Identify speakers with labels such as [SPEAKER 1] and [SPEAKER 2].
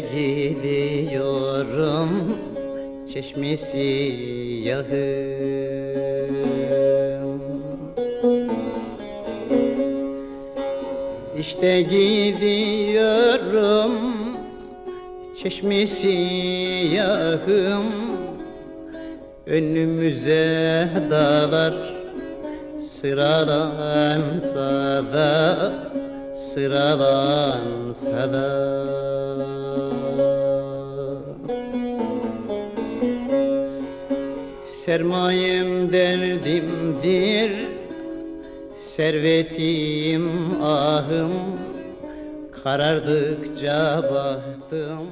[SPEAKER 1] gidiyorum çeşmesi yahım İşte gidiyorum çeşmesi yahım. Önümüze dağlar sıralansa da sıralansa da Sermayem derdimdir. Servetim ahım. Karardıkça bahtım